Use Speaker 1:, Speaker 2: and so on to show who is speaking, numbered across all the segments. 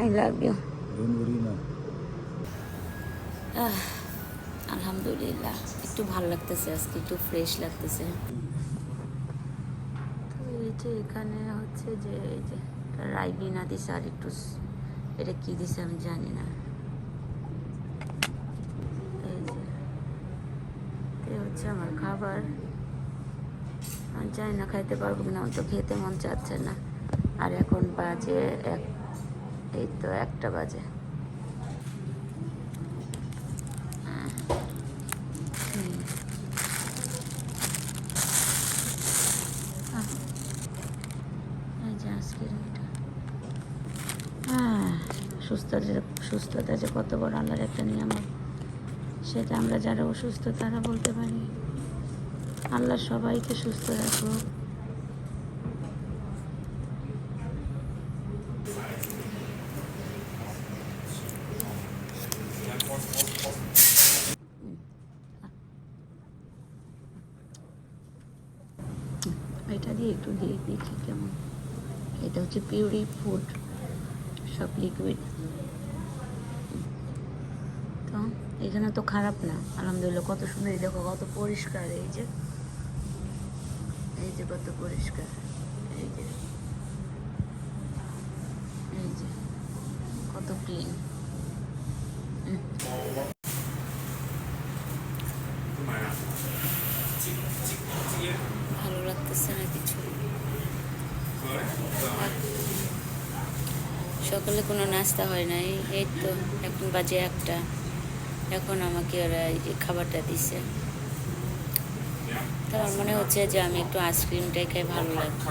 Speaker 1: I love you
Speaker 2: Don't worry now.
Speaker 1: আলহামদুলিল্লাহ। একটু ভালো লাগতেছে আজকে একটু ফ্রেশ লাগতেছে। তো এই যে এখানে হচ্ছে যে এই যে রাইবিনা দিছে আর একটু এটা কি দিছে আমি জানি না। এই যে এই হচ্ছে আমার খাবার। আমি জানি না খাইতে পারব আমার তো খেতে মন চাচ্ছে না। আর এখন বাজে এক, এই তো একটা বাজে। হ্যাঁ সুস্থতা সুস্থতা যে কত বড় আল্লাহর একটা নিয়ামত। সেটা আমরা যারা অসুস্থ তারা বলতে পারি। আল্লাহ সবাইকে সুস্থ রাখুক এটা দিয়ে একটু দিয়ে দেখি কেমন এটা হচ্ছে পিউরি ফুড, সব লিকুইড তো এখানে তো খারাপ না, আলহামদুলিল্লাহ, কত সুন্দর, এই দেখো, কত পরিষ্কার, এই যে। এই যে কত পরিষ্কার, এই যে। এই যে, কত ক্লিন ভালো লাগতেছে না কিছু। সকালে কোনো নাস্তা হয় নাই। এই তো এখন বাজে একটা। এখন আমাকে ওরা খাবারটা দিছে। তো আমার মনে হচ্ছে যে আমি একটু আইসক্রিমটাই খাই, ভালো লাগবে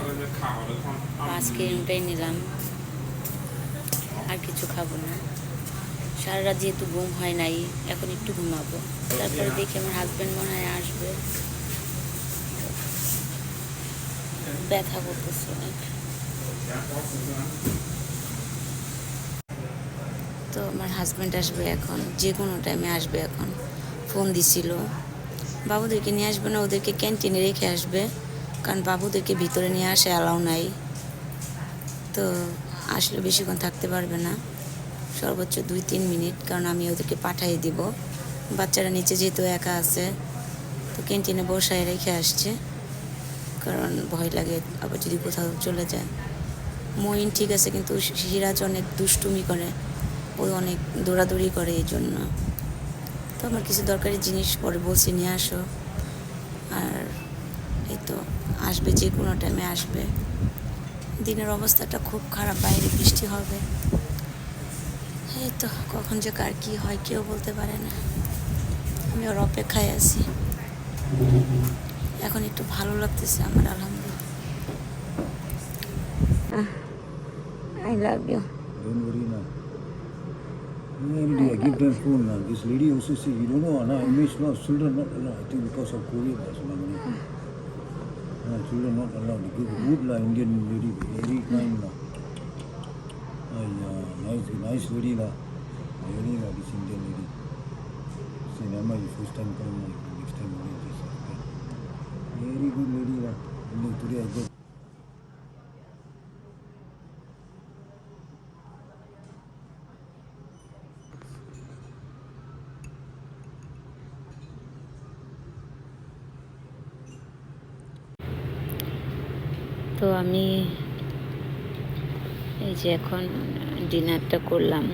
Speaker 1: আইসক্রিমটাই নিলাম। আর কিছু খাব না। সারা রাত যেহেতু ঘুম হয় নাই, এখন একটু ঘুমাবো। তারপরে দেখি আমার হাজব্যান্ড মনে হয় আসবে। ব্যথা করতেছে অনেক। তো আমার হাজব্যান্ড আসবে এখন, যে কোনো টাইমে আসবে এখন। ফোন দিছিল। বাবুদেরকে নিয়ে আসবে না, ওদেরকে ক্যান্টিনে রেখে আসবে। কারণ বাবুদেরকে ভিতরে নিয়ে আসে অ্যালাউ নাই। তো আসলে বেশিক্ষণ থাকতে পারবে না। সর্বোচ্চ দুই তিন মিনিট, কারণ আমি ওদেরকে পাঠিয়ে দিব। বাচ্চারা নিচে যেহেতু একা আছে, তো ক্যান্টিনে বসায় রেখে আসছে। কারণ ভয় লাগে আবার যদি কোথাও চলে যায়। মইন ঠিক আছে কিন্তু সিরাজ অনেক দুষ্টুমি করে। ওই অনেক দৌড়াদৌড়ি করে এই জন্য। তো আমার কিছু দরকারি জিনিস পরে বলছি, নিয়ে আসো। আর এই তো আসবে, যে কোনো টাইমে আসবে। দিনের অবস্থাটা খুব খারাপ, বাইরে বৃষ্টি হবে। এই তো কখন যে কার কী হয় কেউ বলতে পারে না। আমি ওর অপেক্ষায় আছি। এখন একটু ভালো লাগতেছে আমার আলহামদুলিল্লাহ I love you
Speaker 2: Don't worry now. Maybe I give them phone now. This lady also say, you don't know, now image no, children not allowed. I think because of COVID or something. No, children not allowed. They give good lah, Indian lady, very kind lah. Ay, uh, nice, nice lady lah. Very lah, this Indian lady. Say, Nama, you first time come, lah, next time only this. Very good lady lah. Only today get.
Speaker 1: তো আমি এই যে এখন ডিনারটা করলাম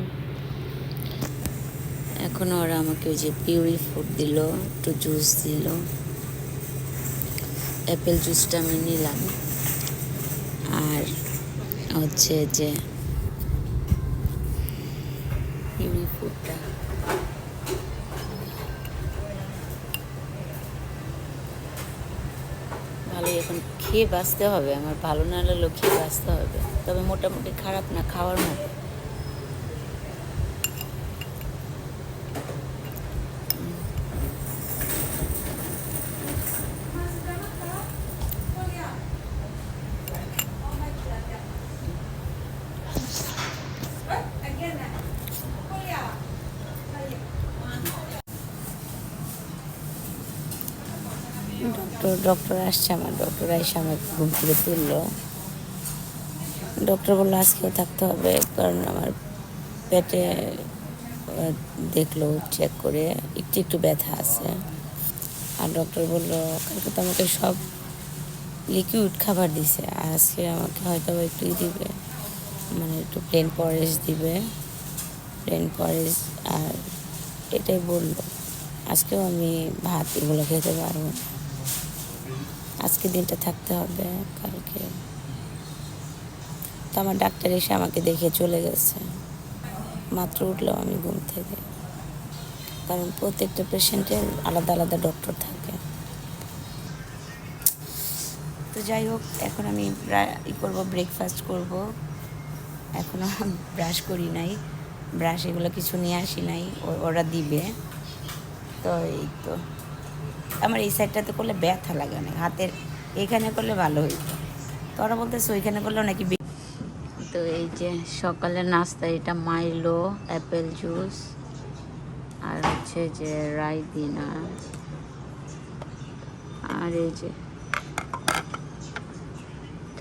Speaker 1: এখন ওরা আমাকে ওই যে পিউরি ফুড দিল, একটু জুস দিল অ্যাপেল জুসটা আমি নিলাম। আর হচ্ছে যে ভালোই, এখন খেয়ে বাঁচতে হবে, আমার ভালো না লাগলেও খেয়ে বাঁচতে হবে। তবে মোটামুটি খারাপ না, খাওয়ার মতো। ডক্টর ডক্টর আসছে আমার, ডক্টর এসে আমাকে ঘুম থেকে তুললো। ডক্টর বলল, আজকেও থাকতে হবে, কারণ আমার পেটে দেখল চেক করে, একটু একটু ব্যথা আছে। আর ডক্টর বলল, কালকে তো আমাকে সব লিকুইড খাবার দিছে আজকে আমাকে হয়তো একটু দিবে মানে একটু প্লেন পরেজ দিবে। প্লেন পরেজ আর এটাই বলল, আজকেও আমি ভাত এগুলো খেতে পারব না। আজকে দিনটা থাকতে হবে কালকে। তো আমার ডাক্তার এসে আমাকে দেখে চলে গেছে। মাত্র উঠলাম আমি ঘুম থেকে। কারণ প্রত্যেকটা পেশেন্টের আলাদা আলাদা ডক্টর থাকে। তো যাই হোক, এখন আমি ই করব ব্রেকফাস্ট করব। এখনও ব্রাশ করি নাই। ব্রাশ এগুলো কিছু নিয়ে আসি নাই ওরা দিবে। তো এই তো। আমার এই সাইডটাতে করলে ব্যথা লাগে অনেক, হাতের এখানে করলে ভালো হইতো। তো ওরা বলতেছে ওইখানে করলেও নাকি তো এই যে সকালের নাস্তা, এটা মাইলো, অ্যাপেল জুস, আর হচ্ছে যে রাই দিনা আর এই যে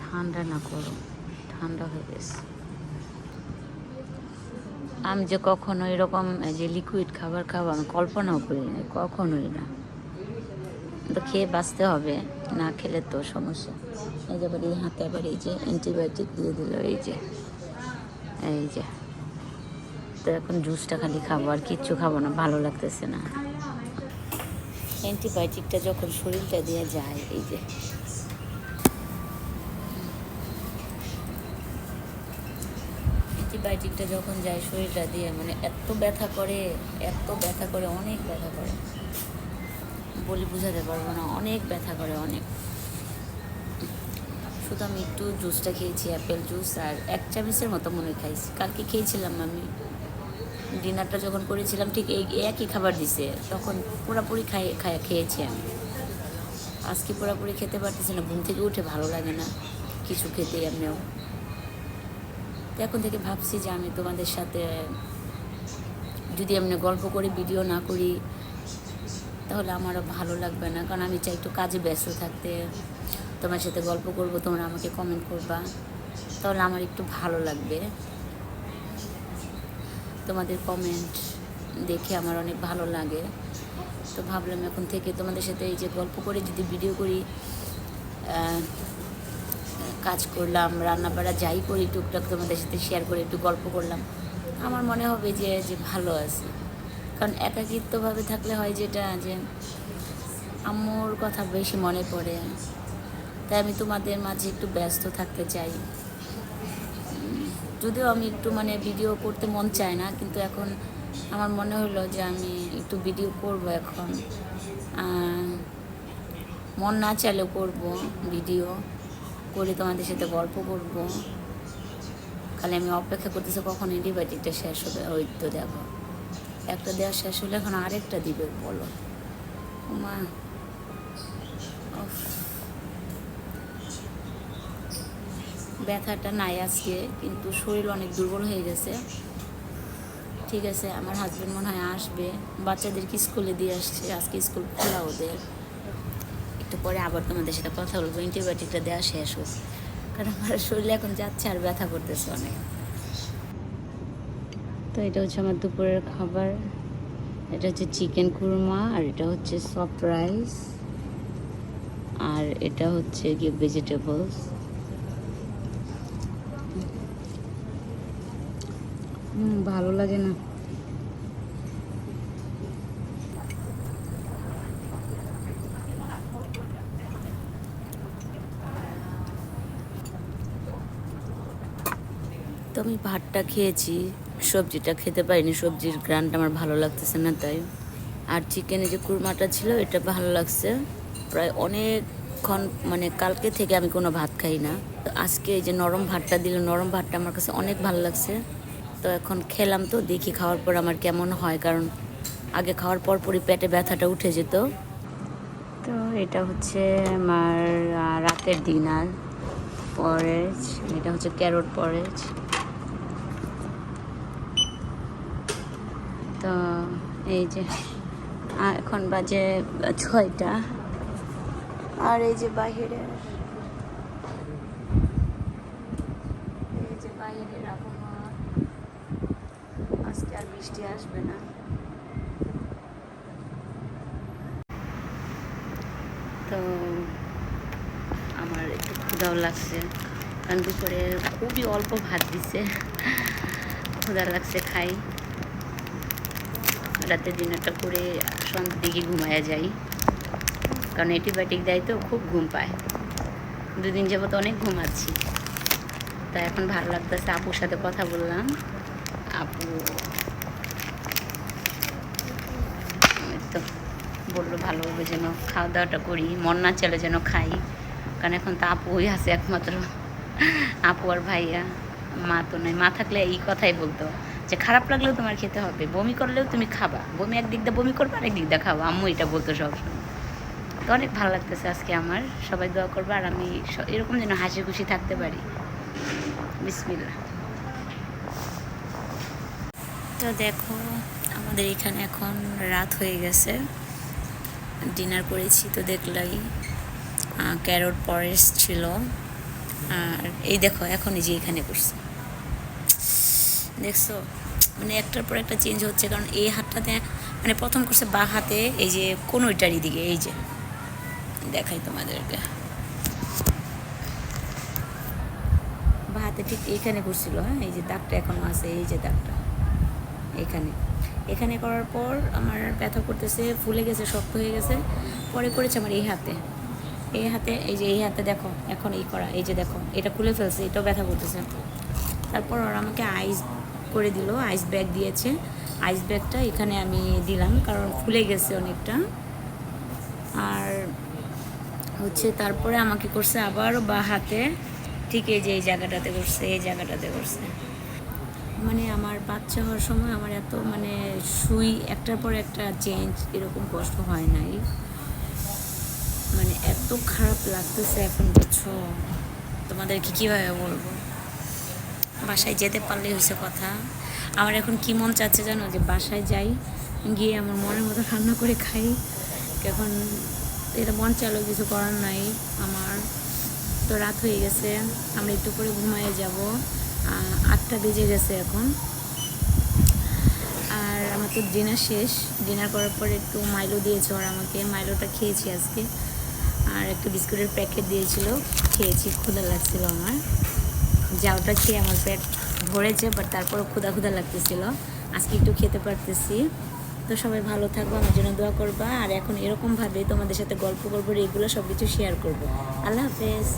Speaker 1: ঠান্ডা না করো ঠান্ডা হয়ে গেছে। আমি যে কখনো এরকম যে লিকুইড খাবার খাব, আমি কল্পনাও করি না কখনোই না। তো খেয়ে বাঁচতে হবে, না খেলে তো সমস্যা। এই যে আবার এই হাতে আবার এই যে অ্যান্টিবায়োটিক দিয়ে দিল, এই যে এই যে। তো এখন জুসটা খালি খাব, আর কিচ্ছু খাব না, ভালো লাগতেছে না। অ্যান্টিবায়োটিকটা যখন শরীরটা দিয়ে যায়, এই যে। অ্যান্টিবায়োটিকটা যখন যায় শরীরটা দিয়ে মানে এত ব্যথা করে, এত ব্যথা করে, অনেক ব্যথা করে। বলি বুঝাতে পারব না, অনেক ব্যথা করে অনেক। শুধু আমি একটু জুসটা খেয়েছি অ্যাপেল জুস আর এক চামচের মতো মনে খাইছি। কালকে খেয়েছিলাম আমি। ডিনারটা যখন করেছিলাম, ঠিক এই একই খাবার দিছে। তখন পুরাপুরি খাই খেয়েছি আমি। আজকে পুরাপুরি খেতে পারতেছি না, ঘুম থেকে উঠে ভালো লাগে না কিছু খেতে এমনিও। তো এখন থেকে ভাবছি যে আমি তোমাদের সাথে যদি এমনি গল্প করে ভিডিও না করি তাহলে আমারও ভালো লাগবে না। কারণ আমি চাই একটু কাজে ব্যস্ত থাকতে। তোমার সাথে গল্প করব, তোমরা আমাকে কমেন্ট করবা। তাহলে আমার একটু ভালো লাগবে। তোমাদের কমেন্ট দেখে আমার অনেক ভালো লাগে। তো ভাবলাম এখন থেকে তোমাদের সাথে এই যে গল্প করে যদি ভিডিও করি কাজ করলাম রান্না বাড়া যাই করি, টুকটাক তোমাদের সাথে শেয়ার করে একটু গল্প করলাম। আমার মনে হবে যে যে ভালো আছে। কারণ একাকিত্বভাবে থাকলে হয় যেটা যে আম্মুর কথা বেশি মনে পড়ে। তাই আমি তোমাদের মাঝে একটু ব্যস্ত থাকতে চাই। যদিও আমি একটু মানে ভিডিও করতে মন চায় না, কিন্তু এখন আমার মনে হলো যে আমি একটু ভিডিও করব এখন। মন না চাইলেও করব ভিডিও, করে তোমাদের সাথে গল্প করব। খালি আমি অপেক্ষা করতেছি কখন অ্যান্টিবায়োটিকটা শেষ হবে, ওই তো দেখো। একটা দেওয়া শেষ হলে এখন আরেকটা দিবে, বলো। মা ব্যথাটা নাই আজকে, কিন্তু শরীর অনেক দুর্বল হয়ে গেছে। ঠিক আছে, আমার হাজব্যান্ড মনে হয় আসবে। বাচ্চাদেরকে স্কুলে দিয়ে আসছে, আজকে স্কুল খোলা ওদের। একটু পরে আবার তোমাদের সাথে কথা বলব অ্যান্টিবায়োটিকটা দেওয়া শেষ হোক। কারণ আমার শরীরে এখন যাচ্ছে আর ব্যথা করতেছে অনেক। এটা হচ্ছে আমার দুপুরের খাবার। এটা হচ্ছে চিকেন কুরমা, আর এটা হচ্ছে সফট রাইস, আর এটা হচ্ছে গিয়ে ভেজিটেবলস ভালো লাগে না। তো আমি ভাতটা খেয়েছি। সবজিটা খেতে পারিনি, সবজির গ্রানটা আমার ভালো লাগতেছে না তাই। আর চিকেনে যে কুরমাটা ছিল, এটা ভালো লাগছে। প্রায় অনেকক্ষণ মানে কালকে থেকে আমি কোনো ভাত খাই না। তো আজকে এই যে নরম ভাতটা দিল, নরম ভাতটা আমার কাছে অনেক ভালো লাগছে। তো এখন খেলাম তো, দেখি খাওয়ার পর আমার কেমন হয়, কারণ আগে খাওয়ার পর পরই পেটে ব্যথাটা উঠে যেত। তো এটা হচ্ছে আমার রাতের ডিনার পরেজ এটা হচ্ছে ক্যারট পরেজ তো এই যে এখন বাজে ছয়টা। আর এই যে বাহিরে, এই যে বাহিরের আবহাওয়া, আজকে আর বৃষ্টি আসবে না। তো আমার ক্ষুদাও লাগছে, কারণ দুপুরে খুবই অল্প ভাত দিছে। ক্ষুদা লাগছে খাই। রাতে ডিনারটা করে সন্ধ্যের দিকে ঘুমায়া যাই। কারণ অ্যান্টিবায়োটিক দেয় তো, খুব ঘুম পায়। দুদিন যাবত অনেক ঘুমাচ্ছি। তা এখন ভালো লাগতেছে, আপুর সাথে কথা বললাম। আপু তো বলল ভালোভাবে যেন খাওয়া দাওয়াটা করি, মন না চলে যেন খাই। কারণ এখন তো আপুই আছে একমাত্র। আপু আর ভাইয়া, মা তো নয় মা থাকলে এই কথাই বলতো। যে খারাপ লাগলেও তোমার খেতে হবে, বমি করলেও তুমি খাবা। বমি একদিক দিয়ে বমি করবে আরেক দিক দিয়ে খাবা আম্মু এটা বলতো সবসময়। তো অনেক ভালো লাগতেছে আজকে আমার। সবাই দোয়া করবে আর আমি এরকম যেন হাসি খুশি থাকতে পারি। বিসমিল্লা তো দেখো, আমাদের এখানে এখন রাত হয়ে গেছে। ডিনার করেছি তো দেখলাই ক্যারোট পরেস ছিল। আর এই দেখো এখন এই যে এখানে করছি। দেখছ? মানে একটার পর একটা চেঞ্জ হচ্ছে, কারণ এই হাতটাতে মানে প্রথম করছে বা হাতে এই যে কোনোটারই দিকে এই যে দেখাই তোমাদেরকে। বা হাতে ঠিক এইখানে করছিল হ্যাঁ? এই যে দাগটা এখনও আছে, এই যে দাগটা, এখানে। এখানে করার পর আমার ব্যথা করতেছে, ফুলে গেছে, শক্ত হয়ে গেছে, পরে করেছে আমার এই হাতে। এই হাতে, এই যে এই হাতে দেখো, এখন এই করা, এই যে দেখো, এটা খুলে ফেলছে, এটাও ব্যথা করতেছে। তারপর ওরা আমাকে আইস করে দিল আইস ব্যাগ দিয়েছে। আইস ব্যাগটা এখানে আমি দিলাম, কারণ ফুলে গেছে অনেকটা। আর হচ্ছে তারপরে আমাকে করছে আবারও বা হাতে। ঠিক এই যে এই জায়গাটাতে করছে, এই জায়গাটাতে করছে। মানে আমার বাচ্চা হওয়ার সময় আমার এত মানে সুই, একটার পর একটা চেঞ্জ এরকম কষ্ট হয় নাই। মানে এত খারাপ লাগতেছে এখন, বুঝছ? তোমাদেরকে কীভাবে বলব? বাসায় যেতে পারলেই হয়েছে কথা। আমার এখন কি মন চাচ্ছে জানো? যে বাসায় যাই, গিয়ে আমার মনের মতো রান্না করে খাই। এখন এটা মন চাইলো কিছু করার নাই আমার। তো রাত হয়ে গেছে, আমরা একটু করে ঘুমায় যাব। আটটা বেজে গেছে এখন। আর আমার তো ডিনার শেষ। ডিনার করার পরে একটু মাইলো দিয়েছে ওরা আমাকে। মাইলোটা খেয়েছি আজকে। আর একটু বিস্কুটের প্যাকেট দিয়েছিল। খেয়েছি, ক্ষুধা লাগছিল আমার। যাওটা খেয়ে আমার পেট ভরেছে বাট তারপরও ক্ষুদা ক্ষুদা লাগতেছিল। আজকে একটু খেতে পারতেছি। তো সবাই ভালো থাকব আমার জন্য দোয়া করবা। আর এখন এরকমভাবে তোমাদের সাথে গল্প করব রেগুলার সব কিছু শেয়ার করব। আল্লাহ হাফেজ।